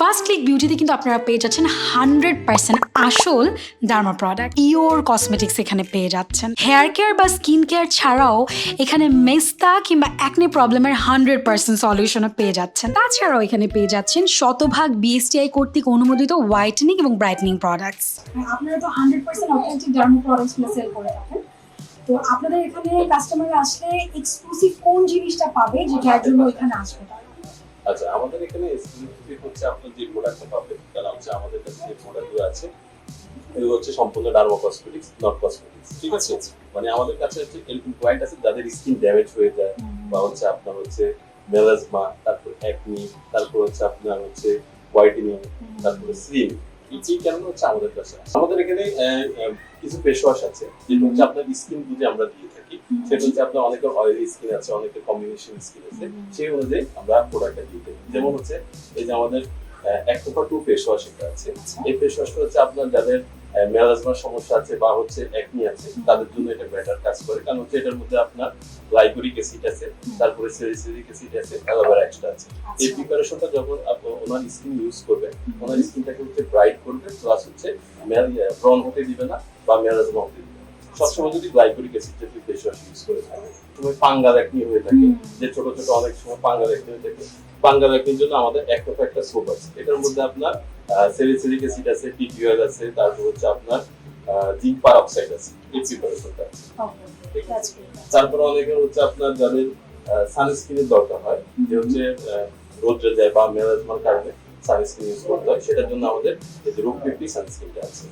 First click বিউটিতে কিন্তু আপনারা পেয়ে যাচ্ছেন হান্ড্রেড পার্সেন্ট আসল ডার্মা প্রোডাক্ট পিওর কসমেটিক্স এখানে পেয়ে যাচ্ছেন। হেয়ার কেয়ার বা স্কিন কেয়ার ছাড়াও এখানে মেস্তা কিংবা অ্যাকনে প্রবলেমের হান্ড্রেড পার্সেন্ট সলিউশনও পেয়ে যাচ্ছেন। তাছাড়াও এখানে পেয়ে যাচ্ছেন শতভাগ বিএসটিআই কর্তৃক অনুমোদিত হোয়াইটেনিং এবং ব্রাইটনিং প্রোডাক্টস আপনারা তো hundred percent authentic dermo sell করে থাকেন। তো আপনাদের এখানে কাস্টমার আসলে এক্সক্লুসিভ কোন জিনিসটা পাবে যেটার জন্য এখানে আসবে? আচ্ছা আমাদের এখানে স্পেসিফিক হচ্ছে আপনার যে পাবেন হচ্ছে আমাদের কাছে যে প্রোডাক্টগুলো আছে এগুলো হচ্ছে সম্পূর্ণ ডার্মা কসমেটিক্স নট কসমেটিক্স ঠিক আছে? মানে আমাদের কাছে হচ্ছে এরকম ক্লায়েন্ট আছে যাদের স্কিন ড্যামেজ হয়ে যায় বা হচ্ছে আপনার হচ্ছে মেলাজমা তারপর অ্যাকনি তারপর হচ্ছে আপনার হচ্ছে হোয়াইটেনিং তারপরে স্লিম এই কারণে হচ্ছে আমাদের কাছে আমাদের এখানে কিছু ফেস ওয়াশ আছে যেটা হচ্ছে আপনার স্কিন বুঝে আমরা দিয়ে থাকি। সেটা হচ্ছে আপনার অনেকের অয়েলি স্কিন আছে অনেকের কম্বিনেশন স্কিন আছে। সেই অনুযায়ী আমরা প্রোডাক্টটা যেমন হচ্ছে এই যে আমাদের একটোপা টু ফেস ওয়াশ এটা আছে। এই ফেস ওয়াশটা হচ্ছে আপনার যাদের মেলাজমার সমস্যা আছে বা হচ্ছে একনি আছে তাদের জন্য এটা বেটার কাজ করে। কারণ হচ্ছে এটার মধ্যে আপনার গ্লাইকোরিক অ্যাসিড আছে তারপরে সেলিসিলিক অ্যাসিড আছে অ্যালোভেরা এক্সট্রা আছে। এই আচ্ছা। প্রিপারেশনটা যখন ওনার স্কিন ইউজ করবে ওনার স্কিনটাকে হচ্ছে ব্রাইট করবে প্লাস হচ্ছে ব্রন হতে দিবে না বা মেলাজমা হতে দিবে। সবসময় যদি গ্লাইকোরিক অ্যাসিড জাতীয় ফেস ওয়াশ ইউজ করে থাকে সময় পাঙ্গাল একনি হয়ে থাকে যে ছোট ছোট অনেক সময় পাঙ্গাল একনি হয়ে থাকে পাঙ্গাল একনির জন্য আমাদের একটা একটা সোপ আছে। এটার মধ্যে আপনার সেলিসিলিক অ্যাসিড আছে পিটিওয়েল আছে তারপর হচ্ছে আপনার জিঙ্ক পারঅক্সাইড আছে এই প্রিপারেশনটা আছে Okay, ঠিক আছে? great. অনেকের হচ্ছে আপনার যাদের সানস্ক্রিনের দরকার হয় যে হচ্ছে রোদ্রে যায় বা মেলাজমার কারণে সানস্ক্রিন ইউজ করতে হয় সেটার জন্য আমাদের যে রোগ ফিফটি সানস্ক্রিনটা আছে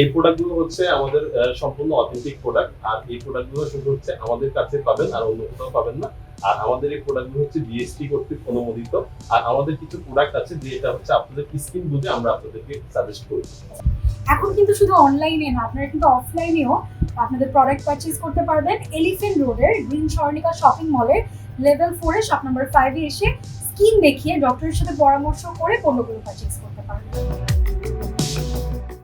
এই প্রোডাক্টগুলো হচ্ছে আমাদের সম্পূর্ণ অথেন্টিক প্রোডাক্ট আর এই প্রোডাক্টগুলো শুধু হচ্ছে আমাদের কাছে পাবেন, আর অন্য কোথাও পাবেন না। আর আমাদের এই প্রোডাক্টগুলো হচ্ছে বিএসটি কর্তৃক অনুমোদিত। আর আমাদের কিছু প্রোডাক্ট আছে যে এটা হচ্ছে আপনাদের স্কিন বুঝে আমরা আপনাদেরকে সাজেস্ট করি। এখন কিন্তু শুধু অনলাইনে না, আপনারা কিন্তু অফলাইনেও আপনাদের প্রোডাক্ট পারচেজ করতে পারবেন এলিফেন্ট রোডের গ্রিন স্বর্ণিকা শপিং মলের লেভেল ফোরে শপ নাম্বার ফাইভে এসে স্কিন দেখিয়ে ডক্টরের সাথে পরামর্শ করে পণ্যগুলো পারচেজ করতে পারবেন।